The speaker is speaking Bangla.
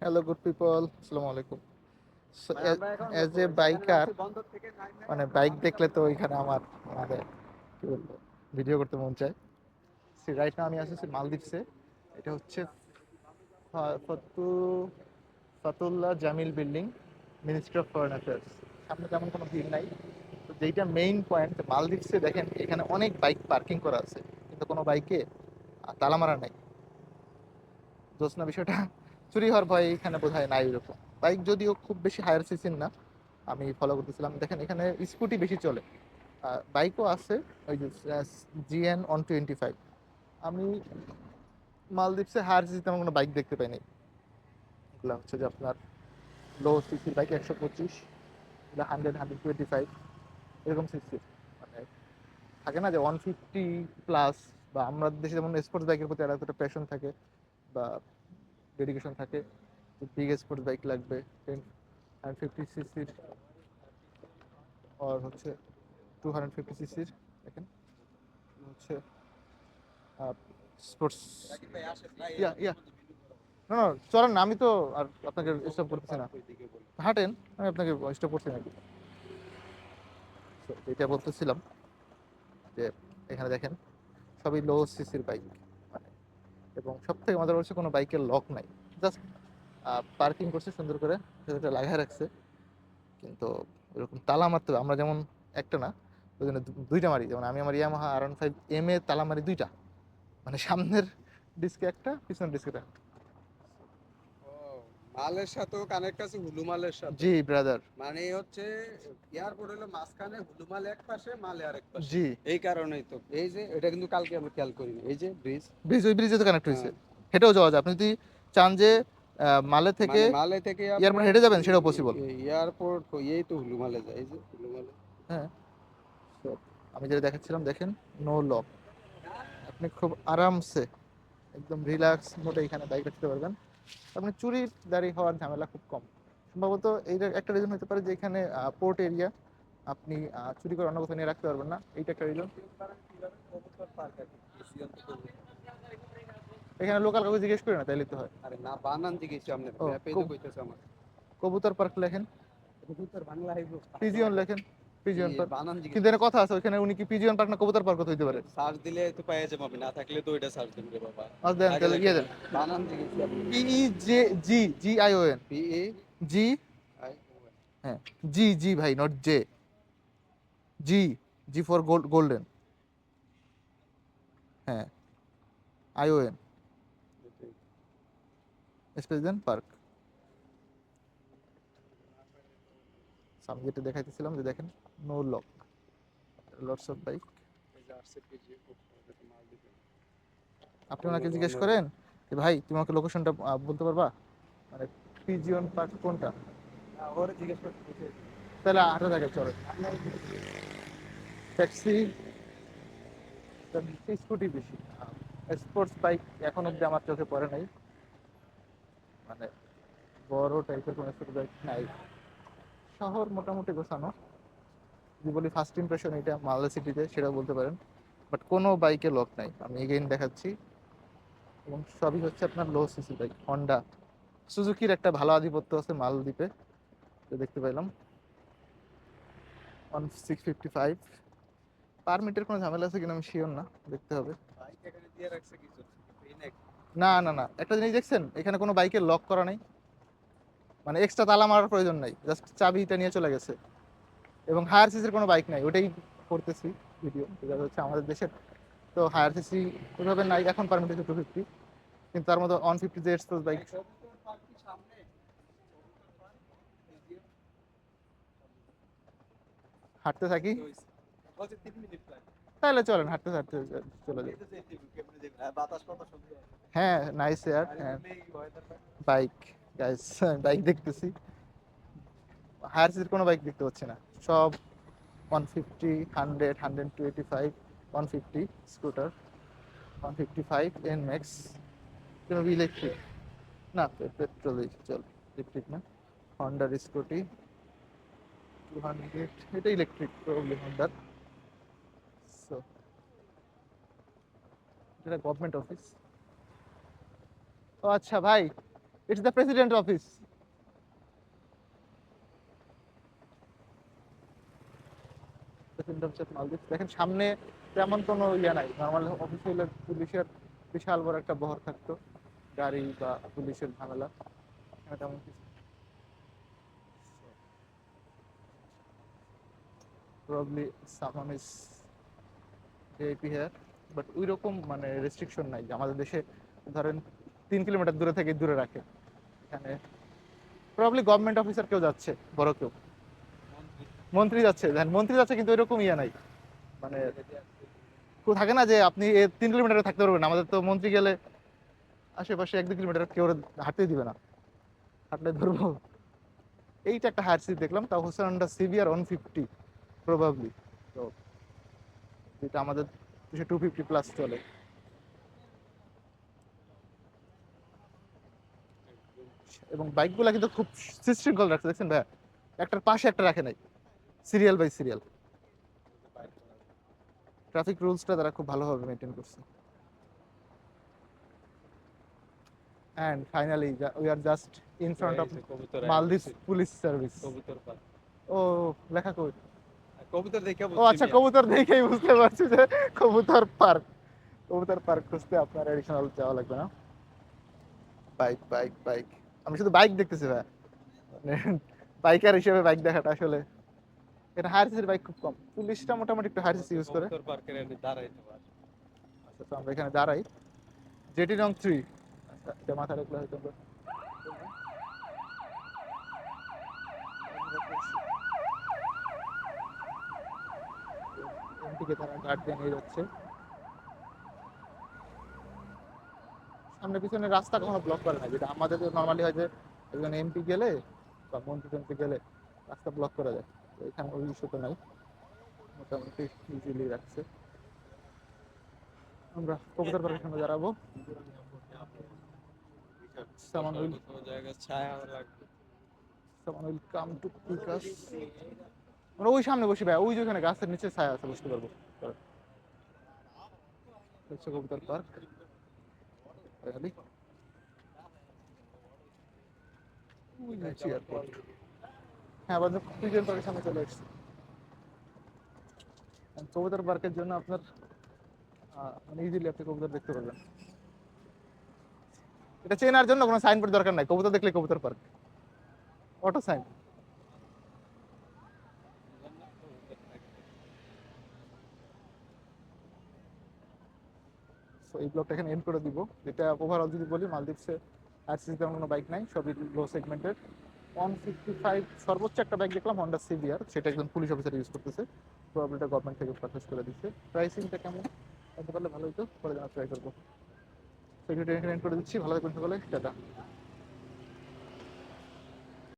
হ্যালো গুড পিপল আসসালামু আলাইকুম অ্যাজ এ বাইকার মানে বাইক দেখলে তো ওইখানে আমার মানে কি বলব ভিডিও করতে মন চায়। সে রাইট না আমি আসছি মালদ্বীপসে এটা হচ্ছে ফতু Fathullah Jameel building ministry of foreign affairs সামনে তেমন কোনো ভিড় নাই। তো যেইটা মেইন পয়েন্ট মালদ্বীপসে দেখেন এখানে অনেক বাইক পার্কিং করা আছে। কিন্তু কোনো বাইকে তালা মারা নাই। জোসনা বিষয়টা? চুরি হওয়ার ভয় এখানে বোধ হয় নাই এরকম বাইক যদিও খুব বেশি হায়ার সিসির না, আমি ফলো করতেছিলাম। দেখেন, এখানে স্কুটি বেশি চলে। বাইকও আছে, ওই যে জিএন ওয়ান টোয়েন্টি ফাইভ আমি মালদ্বীপসে হায়ার সিসি তেমন কোনো বাইক দেখতে পাইনি। এগুলো হচ্ছে যে আপনার লো সিসির বাইক একশো পঁচিশ, এগুলো হান্ড্রেড হান্ড্রেড টোয়েন্টি ফাইভ এরকম সিসির মানে থাকে না যে ওয়ান ফিফটি প্লাস বা আমরা দেশে যেমন স্পোর্টস বাইকের প্রতি একটা প্যাশন থাকে, বা ডেডিকেশন থাকে বিগ স্পোর্টস বাইক লাগবে টেন হান্ড্রেড ফিফটি সিসির আর হচ্ছে টু হান্ড্রেড ফিফটি সিসির দেখেন হচ্ছে স্পোর্টস ইয়া ইয়া না না চলেন না আমি তো আর আপনাকে স্টপ করতেছি না। হাঁটেন আমি আপনাকে স্টপ করছি So, এটা বলতেছিলাম যে এখানে দেখেন সবই লো সিসির বাইক এবং সব থেকে মজার হচ্ছে কোনো বাইকের লক নাই। জাস্ট পার্কিং করছে সুন্দর করে সেটা লাগায় রাখছে। কিন্তু এরকম তালা মারতে হবে, আমরা যেমন একটা না, ওই জন্য দুইটা মারি। যেমন আমি আমার Yamaha R one five M এ তালা মারি দুইটা। মানে সামনের ডিস্কে একটা, পিছনের ডিস্কে একটা। মালের সাথেও কানেক্ট আছে হুলু মালের সাথে জি ব্রাদার মানে হচ্ছে এয়ারপোর্ট হলো মাঝখানে হুলু মাল এক পাশে মালে আরেক পাশে। জি। এই কারণেই তো। এই যে এটা কিন্তু কালকে আমি খেয়াল করিনি। এই যে ব্রিজ ব্রিজ ওই ব্রিজে তো কানেক্ট হয়েছে। হেঁটেও যাওয়া যায়। আপনি যদি চান যে মালে থেকে মালে থেকে এয়ারপোর্ট হেঁটে যাবেন সেটাও পসিবল এয়ারপোর্ট এই তো হুলু মালে যায় এই যে হুলু মালে আমি যেটা দেখাচ্ছিলাম দেখেন নো লক আপনি খুব আরামসে একদম রিল্যাক্স মোডে এখানে বাইক রাখতে পারবেন। আপনি চুরি দাঁড়ি হওয়ার ঝামেলা খুব কম। সম্ভবত এইটা একটা রিজন হতে পারে যে এখানে পোর্ট এরিয়া আপনি চুরি করে অন্য কোথাও নিয়ে রাখতে পারবেন না। এইটা একটা রিজন এখানে লোকাল কাউকে জিজ্ঞেস করি না তাইলে তো হয়। আরে না বানান জিজ্ঞেস তো কইতেছে আমার। কবুতর পার্ক লেখেন। কবুতর বাংলা আইবো পিজিয়ন লেখেন। Pigeon park. কিন্তু এখানে কথা আছে ওখানে উনি কি পিজিয়ন পার্ক না কবুতর পার্ক হইতে পারে? সার্চ দিলে তো পাওয়া যাবে না থাকলে তো ওইটা সার্চ বাবা। আজ দেন তাহলে ইয়ে দেন। বানান জিজ্ঞেস P J G G I O N. P A G হ্যাঁ। জি জি ভাই not J. G G for gold golden. হ্যাঁ। আইওএন স্পেস দেন পার্ক। আমি যেটা দেখাইতেছিলাম যে দেখেন। No lock lots of bike আপনি ওনাকে জিজ্ঞেস করেন যে, ভাই, তুমি আমাকে লোকেশনটা বলতে পারবা? মানে পিজিয়ন পার্ক কোনটা? ওরে তাহলে আঠারো টাকা চলে। ট্যাক্সি স্কুটি বেশি। স্পোর্টস বাইক এখন অব্দি আমার চোখে পড়ে নাই। মানে বড় টাইপের কোনো স্কুটি বাইক নাই। শহর মোটামুটি গোছানো। যদি বলি ফার্স্ট ইমপ্রেশন এটা মালদা সিটিতে সেটা বলতে পারেন। বাট কোনো বাইকে লক নাই। আমি এগেইন দেখাচ্ছি। এবং সবই হচ্ছে আপনার লো সিসি বাইক হন্ডা সুজুকির একটা ভালো আধিপত্য আছে মালদ্বীপে। তো দেখতে পাইলাম ওয়ান সিক্স ফিফটি ফাইভ পারমিটের কোনো ঝামেলা আছে কিনা আমি শিওর না। দেখতে হবে। না না না। একটা জিনিস দেখছেন? এখানে কোনো বাইকের লক করা নেই। মানে এক্সট্রা তালা মারার প্রয়োজন নাই। জাস্ট চাবিটা নিয়ে চলে গেছে। এবং হায়ার সিসির কোনো বাইক নাই, ওটাই করতেছি ভিডিও যেটা হচ্ছে আমাদের দেশের। তো হায়ার সিসি ওইভাবে নাই, এখন পারমিট হচ্ছে টু ফিফটি কিন্তু তার মধ্যে ওয়ান ফিফটি যে এক্সপ্রেস বাইক হাঁটতে থাকি। তাহলে চলেন, হাঁটতে হাঁটতে চলে যাই। হ্যাঁ নাইস এয়ার হ্যাঁ। বাইক গাইস বাইক দেখতেছি। হায়ার সিটির কোনো বাইক দেখতে পাচ্ছি না। সব one fifty hundred hundred twenty five one fifty scooter one fifty five N max electric না পেট্রোলই চল ইলেকট্রিক না। হন্ডার স্কুটি টু হান্ড্রেড এটা ইলেকট্রিক প্রবলি হন্ডার সো এটা গভর্নমেন্ট অফিস ও আচ্ছা ভাই it's the president office president office Maldives. দেখেন, সামনে তেমন কোনো ইয়ে নাই। নর্মাল অফিস হইলে পুলিশের বিশাল বড় একটা বহর থাকতো। গাড়ি বা পুলিশের ঝামেলা। তেমন কিছু someone is VIP here but ওই রকম মানে রেস্ট্রিকশন নাই। আমাদের দেশে ধরেন তিন কিলোমিটার দূরে থেকে দূরে রাখে। এখানে প্রবলি গভর্নমেন্ট অফিসার কেউ যাচ্ছে, বড় কেউ। মন্ত্রী যাচ্ছে। দেখেন মন্ত্রী যাচ্ছে কিন্তু এরকম ইয়ে নাই। মানে থাকে না যে আপনি তিন কিলোমিটারে থাকতে পারবেন আমাদের তো মন্ত্রী গেলে আশেপাশে এক দু কিলোমিটার কেউ হাঁটতেই দিবে না। হাঁটলে ধরবো। এইটা একটা হায়ার সিট দেখলাম। তাও হচ্ছে under severe one fifty probably তো যেটা আমাদের টু ফিফটি প্লাস চলে। এবং বাইকগুলো কিন্তু খুব সুশৃঙ্খল রাখছে। দেখছেন ভাইয়া? একটার পাশে একটা রাখে নাই। Serial by serial. ট্রাফিক রুলসটা তারা খুব ভালোভাবে মেনটেন করছে। And finally we are just in front of Maldives police service ও লেখা কই কবুতর দেখে ও আচ্ছা কবুতর দেখেই বুঝতে পারছি যে কবুতর পার্ক। কবুতর পার্ক খুঁজতে আপনার এডিশনাল যাওয়া লাগবে না। বাইক বাইক বাইক আমি শুধু বাইক দেখতেছি ভাই। মানে বাইকার হিসেবে বাইক দেখাটা আসলে এটা হায়ার সিসির বাইক খুব কম। পুলিশটা মোটামুটি একটু হায়ার সিসি ইউজ করে। আচ্ছা তো আমরা এখানে দাঁড়াই। জেটি রং থ্রি আচ্ছা এটা মাথা রাখলে হয়তো আমরা তারা গার্ড দিয়ে নিয়ে যাচ্ছে। সামনে পিছনে রাস্তা কখনো ব্লক করে না যেটা আমাদের নর্মালি হয় যে একজন এমপি গেলে বা মন্ত্রী টন্ত্রী গেলে রাস্তা ব্লক করা যায় এখানে ওই ইস্যুটা নাই। মোটামুটি ইজিলি রাখছে। আমরা কবুতর পার্কের সামনে দাঁড়াবো। ছায়া লাগবে someone will come to আমরা ওই সামনে বসি ভাই, ওই যে ওখানে গাছের নিচে ছায়া আছে, বসতে পারব। হচ্ছে কবুতর পার্ক। ওই নিচে এয়ারপোর্ট হ্যাঁ চলে এসেছি কবুতর পার্কের জন্য আপনার মানে ইজিলি আপনি কবুতর দেখতে পারবেন। এটা চেনার জন্য কোনো সাইনবোর্ড দরকার নাই। কবুতর দেখলে কবুতর পার্ক অটো সাইন সো এই ব্লগটা এখানে এন্ড করে দিব। যেটা ওভারঅল যদি বলি মালদ্বীপসে আরসিসি তেমন কোনো বাইক নাই, সবই লো সেগমেন্টের ওয়ান সিক্সটি ফাইভ সর্বোচ্চ একটা বাইক দেখলাম হন্ডা সিভিয়ার সেটা একজন পুলিশ অফিসার ইউজ করতেছে প্রবলেমটা গভর্নমেন্ট থেকে পারচেস করে দিচ্ছে প্রাইসিংটা কেমন জানতে পারলে ভালো হতো পরে জানার ট্রাই করব এখানে করে দিচ্ছি ভালো থাকবেন সকলে টাটা